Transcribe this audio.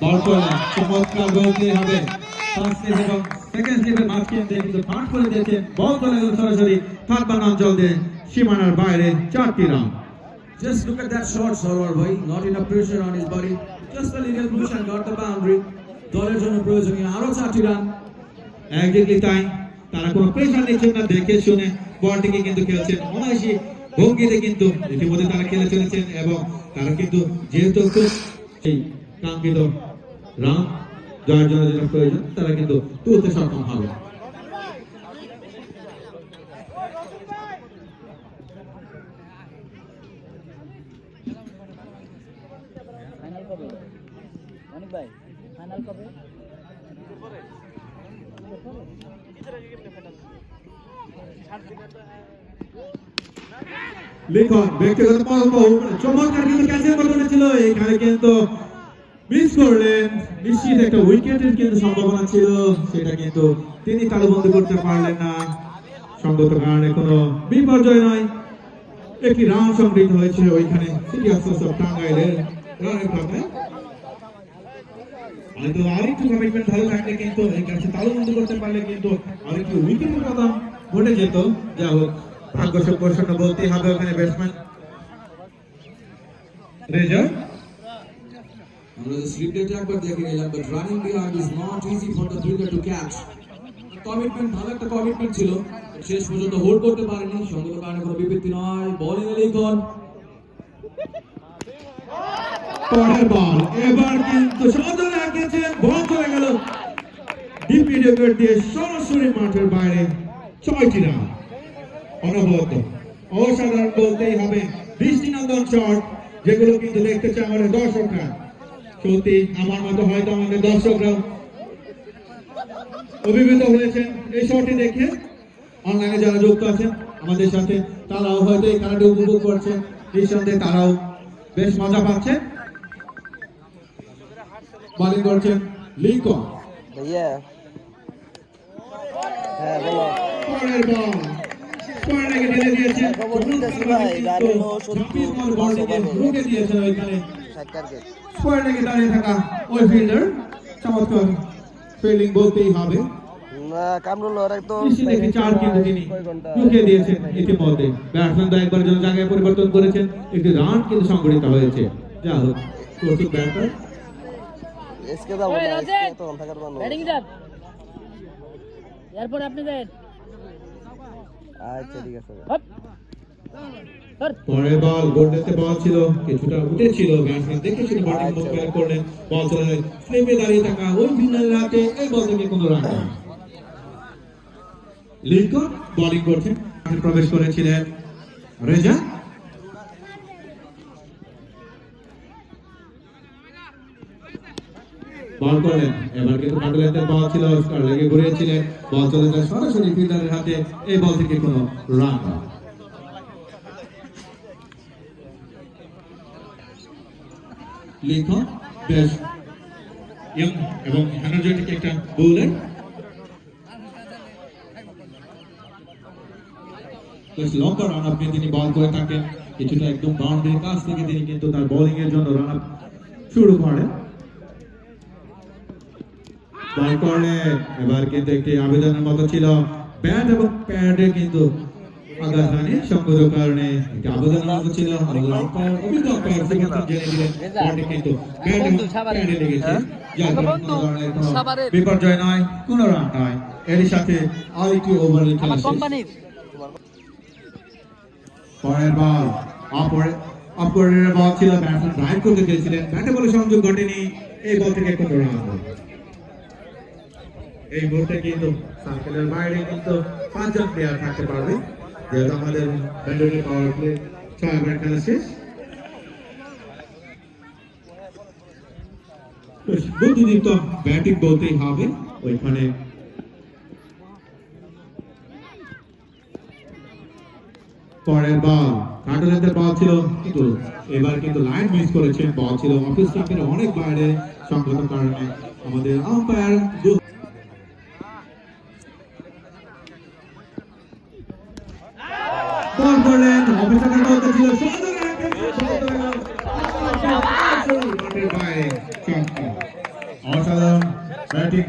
করলেন চমৎকার বলতে হবে ফার্স্ট এবং সেকেন্ড স্লিপের মাঝখান দিয়ে কিন্তু পাঠ করে দিয়েছেন বল চলে গেল সরাসরি থার্ড অঞ্চল দিয়ে সীমানার বাইরে চারটি run Just look at that shot, Sarwar bhai. Not enough pressure on his body. Just a little push and got the boundary. দলের জন্য প্রয়োজনীয় আরও চারটি রান একদিকে তাই তারা কোনো প্রেশার নিচ্ছেন না দেখে শুনে বলটিকে কিন্তু খেলছেন অনায়াসী ভঙ্গিতে কিন্তু ইতিমধ্যে তারা খেলে চলেছেন এবং তারা কিন্তু যেহেতু খুব সেই কাঙ্ক্ষিত রান জয়ের জন্য যেটা প্রয়োজন, তারা কিন্তু তুলতে সক্ষম হবে। ফাইনাল ব্যক্তিগত বহু চমৎকার কিন্তু ক্যাচের বদলে ছিল। এখানে কিন্তু মিস করলেন, নিশ্চিত একটা উইকেটের কিন্তু সম্ভাবনা ছিল, সেটা কিন্তু তিনি তালুবন্দি করতে পারলেন না। সঙ্গত কারণে কোনো বিপর্যয় নয়। একটি রান সংগৃহীত হয়েছে ওইখানে টাঙ্গাইলের রানের আরেকটু করতে পারলে কিন্তু কথা যেত। হোক ভাগ্য হবে ওখানে ব্যাটসম্যান রেজা আমরা স্লিপ রেটে একবার দেখে নিলাম but running behind is not easy for the fielder to catch commitment ভালো একটা কমিটমেন্ট ছিল শেষ পর্যন্ত হোল্ড করতে পারেনি সঙ্গত কারণে কোনো বিপত্তি নয় বলিং এ লিখন পরের বল এবার কিন্তু সজল এঁকেছে বল চলে গেল। ডিপ মিডিয়ার দিয়ে সরাসরি মাঠের বাইরে ছয়টি রান। অনবদ্য অসাধারণ বলতেই হবে, দৃষ্টিনন্দন শট যেগুলো কিন্তু দেখতে চায় আমাদের দর্শকরা। সত্যি আমার মতো হয়তো আমাদের দর্শকরা অভিভূত হয়েছেন এই শটটি দেখে অনলাইনে যারা যুক্ত আছেন আমাদের সাথে তারাও হয়তো এই খেলাটি উপভোগ করছেন নিঃসন্দেহে তারাও বেশ মজা পাচ্ছেন বোলিং করছেন লিঙ্কন। ভাইয়া। হ্যাঁ দিয়েছেন স্কোয়ার লেগে দাঁড়িয়ে থাকা ওই ফিল্ডার চমৎকার ফিল্ডিং বলতেই হবে। পরিবর্তন করেছেন একটি রান কিন্তু সংগঠিত হয়েছে। যা হোক প্রস্তুত ব্যাটার এসকে যাব না এসকে তো থাকার বানো ব্যাটিং যান। এরপর আপনি যান। আচ্ছা ঠিক আছে। বল গোল্ডেতে বল ছিল, কিছুটা উঠেছিল ব্যাটসম্যান মোকাবেলা করলেন, বল চলে স্লিপে দাঁড়িয়ে থাকা ওই রাতে এই বল থেকে কোনো রান। লিঙ্কন বোলিং প্রবেশ করেছিলেন রেজা। বল করলেন, এবার কিন্তু বল ছিল লেগে ঘুরিয়েছিলেন, বল চলে যায় সরাসরি ফিল্ডারের হাতে, এই বল থেকে কোনো রান লিখন বেশ ইয়ং এবং এনার্জেটিক একটা বোলার বেশ লম্বা রান আপনি তিনি বল করে থাকেন। কিছুটা একদম বাউন্ডারির কাছ থেকে তিনি কিন্তু তার বোলিং এর জন্য রান আপ শুরু করেন। বল করলে এবার কিন্তু একটি আবেদনের মতো ছিল। ব্যাট এবং প্যাডে কিন্তু কারণে একটি মতো ছিল আমাদের আম্পায়ার অভিজ্ঞ আম্পায়ার সেক্ষেত্রে জেনে দিলেন বলটি কিন্তু ব্যাট লেগেছে। যার কারণে কোনো ধরনের কোনো বিপর্যয় নয় কোনো রান নয়। এর সাথে আরেকটি ওভারের খেলা পরের বল অপরে অপরের বল ছিল ব্যাটসম্যান ড্রাইভ করতে চেয়েছিলেন। ব্যাটে বলে সংযোগ ঘটেনি। এই বল থেকে কোনো রান এই মুহূর্তে কিন্তু সার্কেলের বাইরে কিন্তু পাঁচজন প্লেয়ার থাকতে পারবে। যেহেতু আমাদের পাওয়ার প্লে ছয় ওভার খেলা শেষ। বেশ, বুদ্ধিদীপ্ত ব্যাটিং বলতেই হবে, ওইখানে। পরের বল কাটলেন্টের বল ছিল, কিন্তু এবার কিন্তু লাইন মিস করেছেন বল ছিল অফিস স্টাফের অনেক বাইরে সংগত কারণে আমাদের আম্পায়ার বল করলেন অফিসারের বলতে ছিল